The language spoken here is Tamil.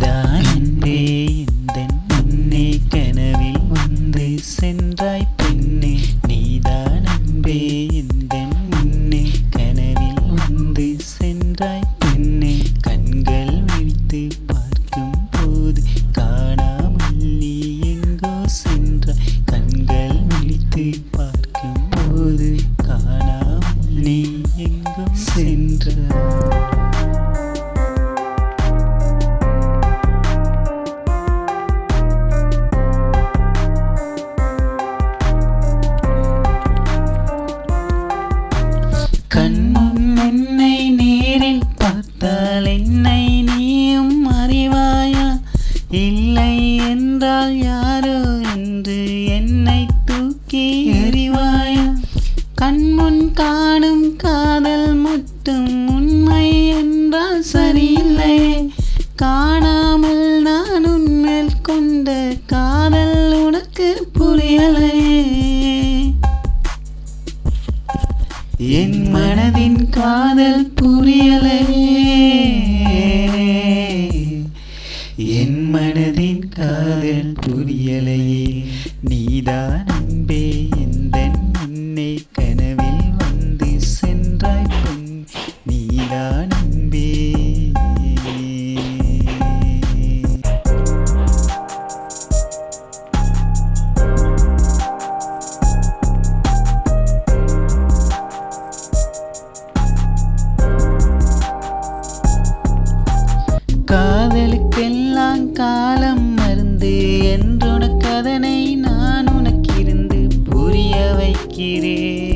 நீதான் அன்பே எந்தன் முன்னே கனவில் வந்து சென்றாய் பெண்ணே. நீதான் அன்பே எந்தன் முன்னே கனவில் வந்து சென்றாய் பெண்ணே. கண்கள் விழித்து பார்க்கும் போது காணாமல் நீ எங்கோ சென்றாய். கண்கள் விழித்து பார்க்கும் போது காணாமல் நீ எங்கோ சென்றாய். கண்முன் என்னை நேரில் பார்த்தால் என்னை நீயும் அறிவாயா? இல்லை என்றால் யாரோ என்று என்னை தூக்கி எறிவாயா? கண்முன் காணும் காதல் மட்டும் உண்மை என்றால் சரியில்லை. காணாமல் நான் உன்மேல் கொண்ட காதல் புரியலையே என் மனதின் காதல் புரியலையே. நீதான் அன்பே. காலம் மருந்து என்றொன கதனை நான் உனக்கிருந்து புரிய வைக்கிறேன்.